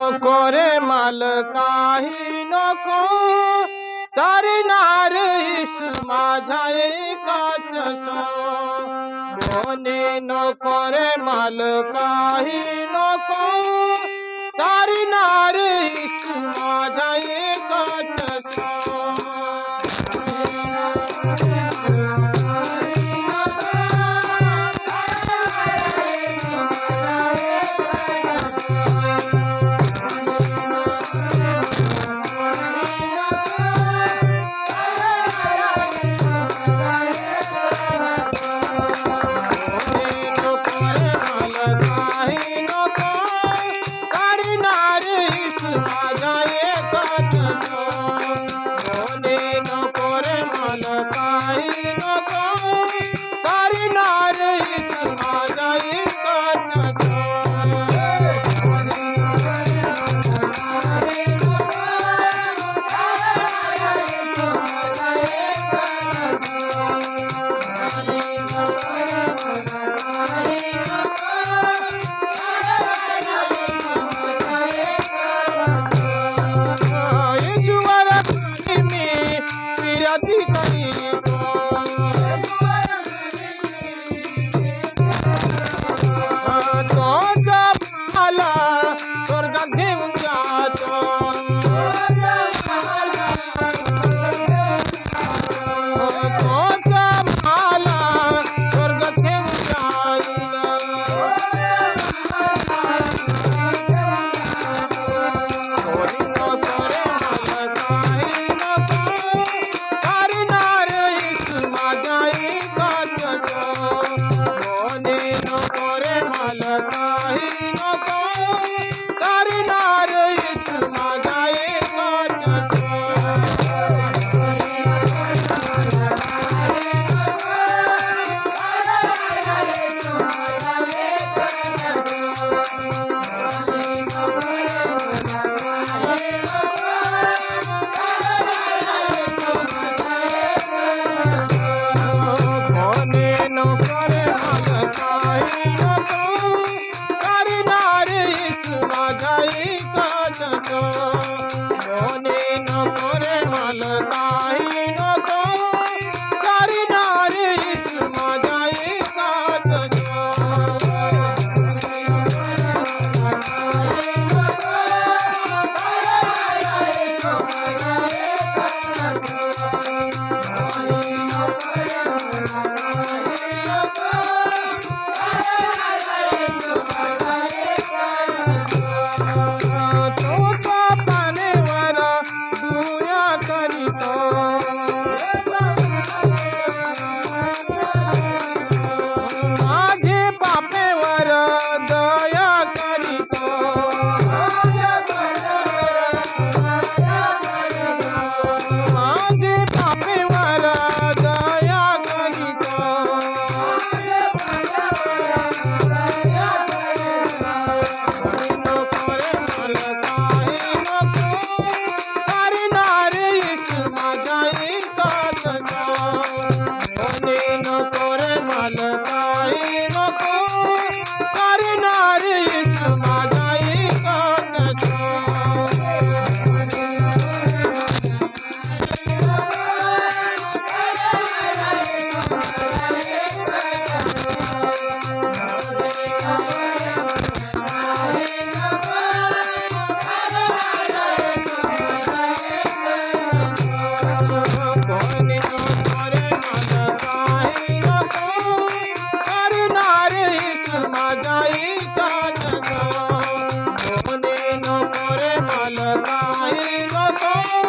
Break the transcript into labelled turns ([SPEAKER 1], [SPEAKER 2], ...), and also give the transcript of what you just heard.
[SPEAKER 1] করে মাল কাহি নক, তার নারেশ মাঝাই কাচস মনে ন করে মাল কাহি নক, তার নারেশ মাঝাই Thank you. কাহিনী মনে না পরে ভালো Allah. কত